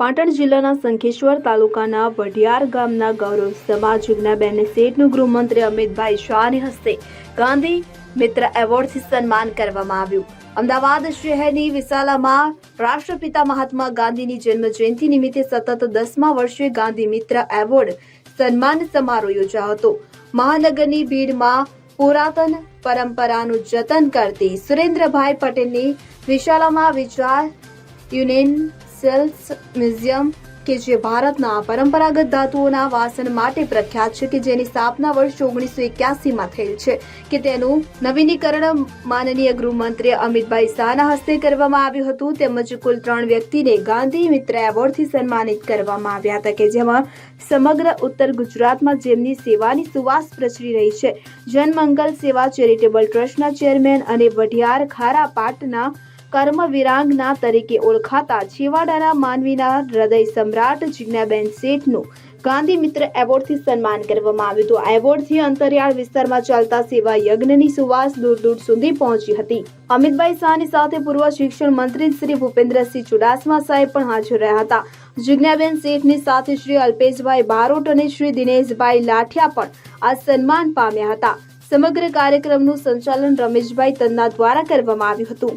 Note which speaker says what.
Speaker 1: પાટણ જિલ્લાના શંખેશ્વર તાલુકાના વઢિયાર ગામના ગૌરવ સમાજ જુગનાબેન શેઠનું ગૃહમંત્રી અમિતભાઈ શાહની હસ્તે ગાંધી મિત્ર એવોર્ડથી સન્માન કરવામાં આવ્યું. અમદાવાદ શહેરની વિશાલામાં રાષ્ટ્રપિતા મહાત્મા ગાંધીની જન્મ જયંતિ નિમિત્તે સતત દસમા વર્ષે ગાંધી મિત્ર એવોર્ડ સન્માન સમારોહ યોજાયો હતો. મહાનગરની ભીડમાં પુરાતન પરંપરાનું જતન કરતી સુરેન્દ્રભાઈ પટેલની વિશાલામાં વિચાર યુનેન્સેલ્સ મ્યુઝિયમ કે જે ભારતના પરંપરાગત ધાતુઓના વાસણ માટે પ્રખ્યાત છે કે જેની સ્થાપના વર્ષ ઓગણીસો એક્યાસીમાં થયેલ છે કે તેનું નવીનીકરણ માનનીય ગૃહમંત્રી અમિતભાઈ શાહના હસ્તે કરવામાં આવ્યું હતું તેમજ કુલ ત્રણ વ્યક્તિને ગાંધી મિત્ર એવોર્ડથી સન્માનિત કરવામાં આવ્યા હતા કે જેમાં સમગ્ર ઉત્તર ગુજરાતમાં જેમની સેવાની સુવાસ પ્રસરી રહી છે. જનમંગલ સેવા ચેરિટેબલ ટ્રસ્ટના ચેરમેન અને વઢિયાર ખારા પાટના કર્મ વિરાંગના તરીકે ઓળખાતા છેવાડાના માનવીના હૃદય સમ્રાટ જિજ્ઞાબેન શેઠનું ગાંધી મિત્ર એવોર્ડથી સન્માન કરવામાં આવ્યું હતું. આ એવોર્ડથી અંતરિયાળ વિસ્તારમાં ચાલતા સેવા યજ્ઞની સુવાસ દૂર દૂર સુધી પહોંચી હતી. અમિતભાઈ શાહની સાથે પૂર્વ શિક્ષણ મંત્રી શ્રી ભૂપેન્દ્રસિંહ ચુડાસમા સાહેબ પણ હાજર રહ્યા હતા. જિજ્ઞાબેન શેઠની સાથે શ્રી અલ્પેશભાઈ બારોટ અને શ્રી દિનેશભાઈ લાઠિયા પણ આ સન્માન પામ્યા હતા. સમગ્ર કાર્યક્રમનું સંચાલન રમેશભાઈ તન્ના દ્વારા કરવામાં આવ્યું હતું.